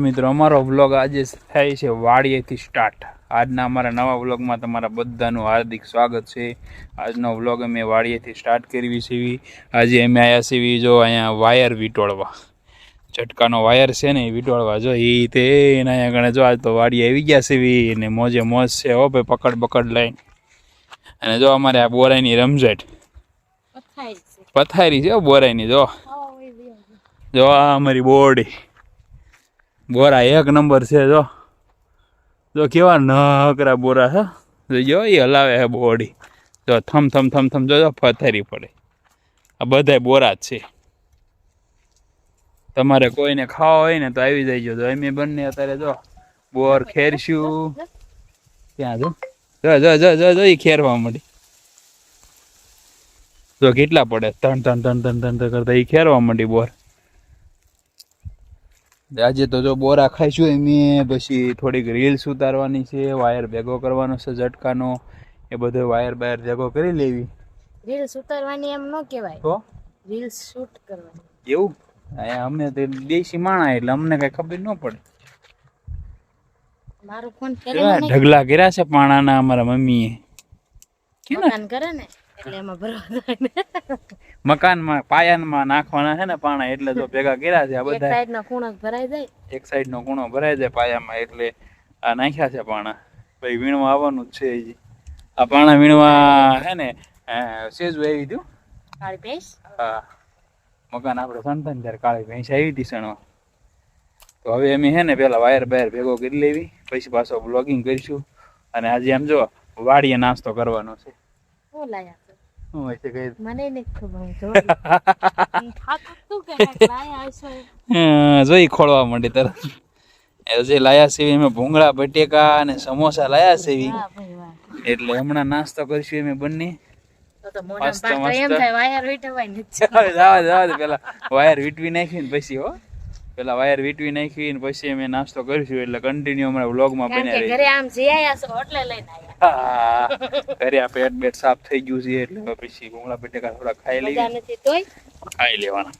મિત્રો અમારો વ્લોગ આજે થાય છે વાડીએથી સ્ટાર્ટ આજના અમારા નવા વ્લોગમાં તમારા બધાનું હાર્દિક સ્વાગત છે. આજનો વ્લોગ અમે વાડીએથી સ્ટાર્ટ કરવી છીએ આજે અમે આવ્યા છીએ જો અહીંયા વાયર વીંટોળવા. ઝટકાનો વાયર છે ને એ વીંટોળવા. જો એ તે એના અહીંયા આગળ જો આજ તો વાડી આવી ગયા છે ને મોજે મોજ છે. હો ભાઈ પકડ પકડ લઈને. અને જો અમારે આ બોરાઈની રમઝટ. પથારી છે. બોરાઈની જો. જો આ અમારી બોરડી બોરા એક નંબર છે, જો. જો કેવા નકરા બોરા છે જો જો એ હલાવે છે બોડી. જો થમ થમ થમ થમ, જો જો પથારી પડે. આ બધાય બોરા જ છે. તમારે કોઈને ખાવા હોય ને તો આવી જઈજો તો અમે બંને અત્યારે જો બોર ખેરશું. ત્યાં જો? જો જો જો જો જો, ઈ ખેરવા મળી જો કેટલા પડે? ત્રણ ત્રણ ત્રણ ત્રણ ત્રણ કરતા ઈ ખેરવા માંડી બોર. આજે તો જો બોરા ખાઈશું એમ પછી થોડીક રીલ્સ ઉતારવાની છે વાયર ભેગો કરવાનો છે ઝટકાનો એ બધો વાયર બાયર ભેગો કરી લેવી. રીલ્સ ઉતારવાની એમ ન કહેવાય. તો રીલ્સ શૂટ કરવાની. એવું? અહીંયા અમને તો દેશી માણા એટલે અમને કઈ ખબર ન પડે. મારો ફોન ઢગલા કર્યા છે પાણાના અમારા મમ્મીએ. કરે ને. એટલે એમાં ભરવા થાય મકાનમાં પાયાનમાં નાખવાના છે ને પાણા એટલે તો ભેગા કર્યા છે આ એક બધા. સાઈડ નો ખૂણો ભરાઈ જાય. એક સાઈડ નો ખૂણો ભરાય જાય પાયામાં એટલે આ નાખ્યા છે પાણા. પછી વીણવા આવવાનું જ છે હજી. આ પાણા વીણવા છે ને સેજુ આવી દઉં કાળી ભેંસ? હા. મકાન આપણે સંતાન ત્યારે કાળી ભેંસ આવી હતી સણવા તો હવે અમે હે ને પેલા વાયર બાયર ભેગો કરી લેવી પછી પાછો બ્લોગિંગ કરીશું. અને આજે આમ જો વાડીએ નાસ્તો કરવાનો છે. શું કઈ મને નથી ખબર હું જોઈ અ, જોઈ ખોળવા માંડી તરત. જે લાયા છે અમે ભૂંગળા બટેકા અને સમોસા લાયા વાહ એટલે હમણાં નાસ્તો કરશું અમે બંને. વાયર વીટવી નાખી ને પછી હો. પેલા વાયર વીટવી નાખી ને પછી અમે નાસ્તો કરીશું એટલે કન્ટિન્યુ અમારા વ્લોગમાં બન્યા રહી ઘરે આમ જઈ આયા છો એટલે લઈને આયા. ઘરે આ પેટ બેટ સાફ થઈ ગયું છે એટલે પછી ભૂંગળા બટેકા થોડા ખાઈ લઈએ. નથી તોય. ખાઈ લેવાના.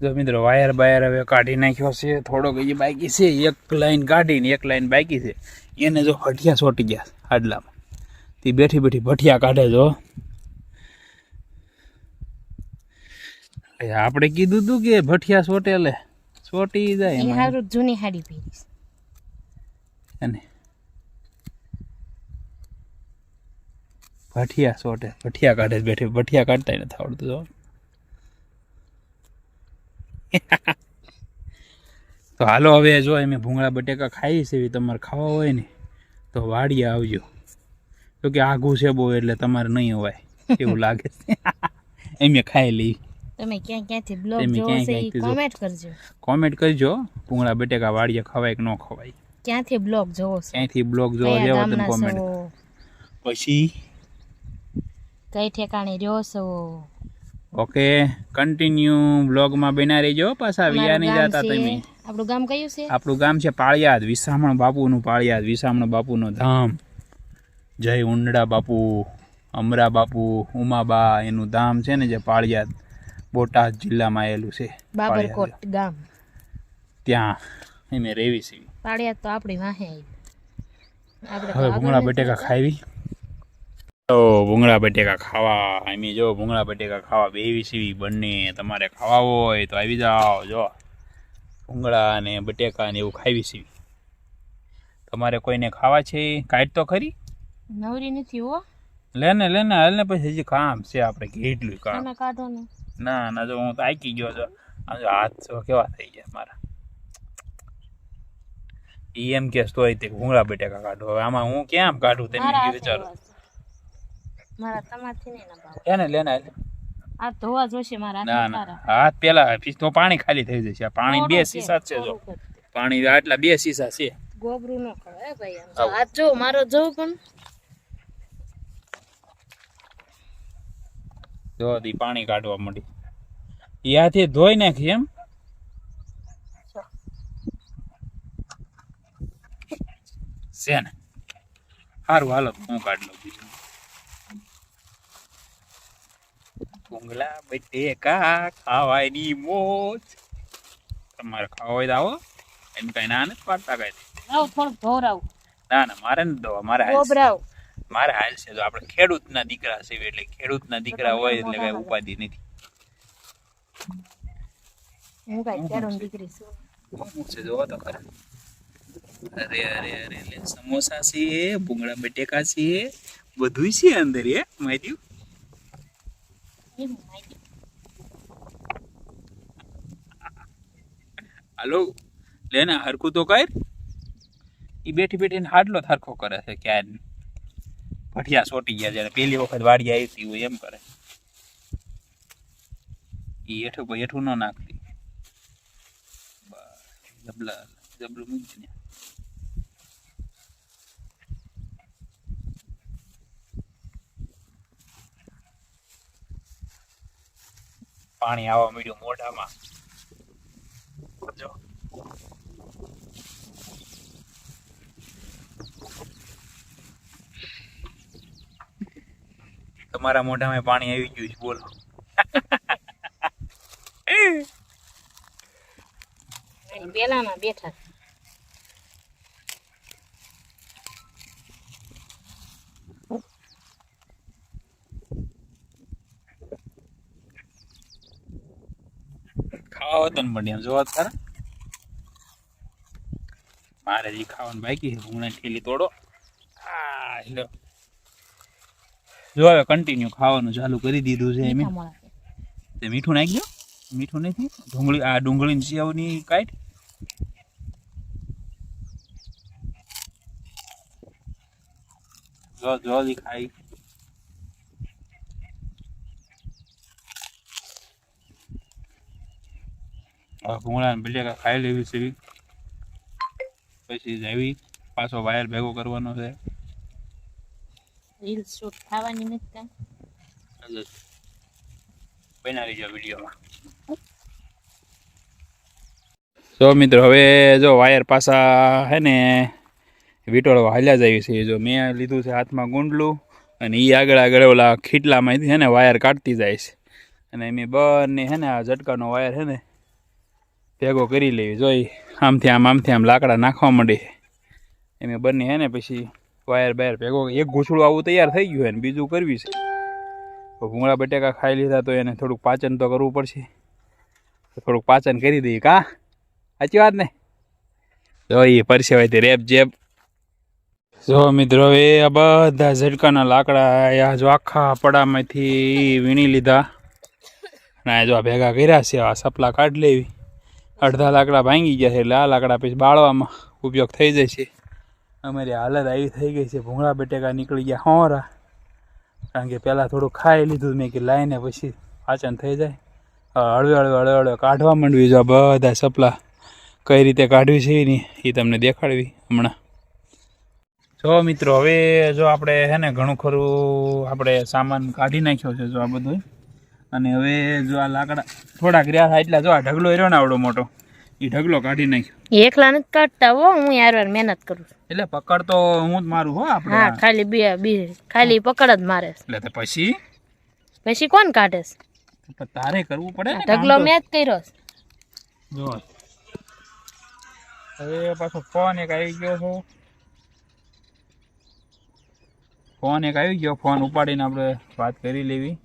જો મિત્રો વાયર બાયર હવે કાઢી નાખ્યો છે થોડોક હજી બાકી છે એક લાઈન કાઢીને એક લાઈન બાકી છે. એને જો ભઠિયા સોટી ગયા આડલામાં તે બેઠી બેઠી ભઠિયા કાઢે જો આપણે કીધું તું કે ભઠિયા સોટેલે સોટી જાય એ હારું જૂની હાડી પહેરીશ અને ભઠિયા સોટે ભઠિયા કાઢે બેઠે બેઠી. ભઠિયા કાઢતા નથી આવડતું જો. તો હાલો હવે જો અમે ભૂંગળા બટેકા ખાઈ છે એવી તમારે ખાવા હોય ને તો વાડીએ આવજો. તો કે આઘું છે બહુ એટલે તમારે નહીં હોય એવું લાગે છે. એમ ખાઈ લઈ તમે ક્યાં ક્યાંથી બ્લોગ જોવો છે એ કોમેન્ટ કરજો. કોમેન્ટ કરજો. પૂંગળા બટેકા વાડીએ ખવાય કે ન ખવાય? ક્યાંથી બ્લોગ જોવો છે? ક્યાંથી બ્લોગ જોવો છે તમે કોમેન્ટ પછી? કઈ ઠેકાણે રહ્યો છો? ઓકે કન્ટિન્યુ બ્લોગમાં બના રહેજો પાછા વિયા નહીં જતા તમે. આપણું ગામ કયું છે? આપણું ગામ છે પાળિયાદ વિસામણ બાપુનું પાળિયાદ વિસામણ બાપુનો ધામ. જય ઉંડડા બાપુ અમરા બાપુ ઉમાબા એનું ધામ છે ને જે પાળિયાદ. બોટાદ જિલ્લામાં આવેલું છે બાબરકોટ ગામ. ત્યાં અમે રેવી છે પાળિયાદ તો આપણી વાહે હવે ભૂંગળા બટેકા ખાવી તો ભૂંગળા બટેકા ખાવા એમ જો ભૂંગળા બટેકા ખાવા બેવી સીવી બંને તમારે ખાવા હોય તો આવી જાઓ જો. ભૂંગળા અને બટેકા ને એવું ખાવી સીવી તમારે કોઈને ખાવા છે? કાઢ તો ખરી? નવરી નથી હો. લે ને લે ને હાલ ને પછી હજી કામ છે આપણે કેટલું કામ. કાઢો ને. ના ના જો હું તો આકી ગયો છો. આમ જો હાથ છો કેવા થઈ ગયા મારા. ઈ એમ કે તોય તે ભૂંગળા બટેકા કાઢો. હવે આમાં હું કેમ કાઢું મારા વિચારો. મારા તમારથી નહીં ના ભાવે. લે ને લે ને હાલ. આ ધોવા જોશે મારા ના ના. હાથ પેલા તો પાણી ખાલી થઈ જશે. પાણી બે સીસા છે જો. પાણી આટલા બે સીસા છે. ગોબરું ન કરો હે ભાઈ આમ. હાથ જો મારો જો પણ. જો દી પાણી કાઢવા મળી હાથે ધોઈ નાખી એમ. છે ને? સારું હાલો હું કાઢ લઉં બીજું. ભૂંગળા બટેકા ખાવાની મોજ. તમારે ખાવા હોય તો આવો. એમ કઈ ના નથી પાડતા કઈ. આવ થોડુંક ધોરાવ ના ના મારે નથી મારે ગોબરાવ મારે હાલ છે. તો આપણે ખેડૂતના દીકરા છે એટલે ખેડૂતના દીકરા હોય એટલે કઈ ઉપાધિ નથી. હું કઈ ખેડૂત દીકરી છું. છે? જોવો તો ખરા. અરે અરે અરે લે સમોસા છે ભૂંગળા બટેકા છે બધું છે અંદર એ માહિતી. હાલો લે ને હરકું તો કર. ઈ બેઠી બેઠીને હાડલો થરખો કરે છે ક્યાં ભઠિયા સોટી ગયા જ્યારે પહેલી વખત વાડી આવી હતી હોય એમ કરે. ઈ હેઠું કોઈ હેઠું ન નાખતી. જબલા મૂકી ને પાણી આવવા મળ્યું મોઢામાં. તમારા મોઢામાં પાણી આવી ગયું છે બોલો. પેલામાં બેઠા ખાવા તો પણ એમ જોવા ખરા મારે જે ખાવાનું બાકી હું ઠેલી તોડો. આ લ્યો. જો હવે કન્ટિન્યુ ખાવાનું ચાલુ કરી દીધું છે એમ. તે મીઠું નાખી દો. મીઠું નથી. ડુંગળી આ ડુંગળીની સેવની કાઢ. જો જો ખાઈ. ભૂંગળા બટેકા ખાઈ લેવી છે. પછી જવી પાછો વાયર ભેગો કરવાનો છે. રીલ્સ શૂટ થવાની નથી કાંઈ. બના લેજો વિડીયોમાં જો મિત્રો હવે જો વાયર પાછા હે ને વીટોળવા હાલ્યા જાય છે જો મેં લીધું છે હાથમાં ગુંડલું અને એ આગળ આગળ ઓલા ખીટલામાંથી હે ને વાયર કાઢતી જાય છે અને મેં બંને હે ને આ ઝટકાનો વાયર હે ને ભેગો કરી લેવી જોઈ આમથી આમ આમથી આમ લાકડા નાખવા માંડે એમ બંને હે ને પછી વાયર બાયર ભેગો એક ઘૂસડું આવું તૈયાર થઈ ગયું હોય ને બીજું કરવી છે. તો ભૂંગળા બટેકા ખાઈ લીધા તો એને થોડુંક પાચન તો કરવું પડશે. થોડુંક પાચન કરી દઈએ કા? સાચી વાત ને? જો એ પરસેવાય રેપ જેપ. જો મિત્રો, એ આ બધા ઝટકાના લાકડા આ જો આખા પડામાંથી વીણી લીધા. અને આ જો આ ભેગા કર્યા છે, આ સપલા કાઢી લેવી. અડધા લાકડા ભાંગી ગયા છે, એટલે આ લાકડા પછી બાળવામાં ઉપયોગ થઈ જાય છે. અમારી હાલત આવી થઈ ગઈ છે. ભૂંગળા બટેકા નીકળી ગયા હોરા. કારણ કે પહેલાં થોડું ખાઈ લીધું મેં કે લાઈને પછી પાચન થઈ જાય. હળવે હળવે હળવે હળવે કાઢવા માંડવી જો બધા સપલા. કઈ રીતે કાઢવી છે એની એ તમને દેખાડવી હમણાં. જો મિત્રો, હવે જો આપણે હે ને ઘણું ખરું આપણે સામાન કાઢી નાખ્યો છે જો આ બધું અને હવે જો આ લાકડા થોડાક રહ્યા એટલા જો આ ઢગલો રહ્યો ને આવડો મોટો. એ ઢગલો કાઢી નાખ્યો. એકલા નથી કાઢતા હો હું યાર વાર મહેનત કરું એટલે પકડ તો હું જ મારું હો આપણે. હા ખાલી બે બે ખાલી પકડ જ મારે એટલે તો પછી? પછી કોણ કાઢે? તારે કરવું પડે ને ઢગલો. મેં જ કર્યો જો. હવે પાછો ફોન એક આવી ગયો છે. ફોન એક આવી ગયો ફોન ઉપાડીને આપણે વાત કરી લેવી.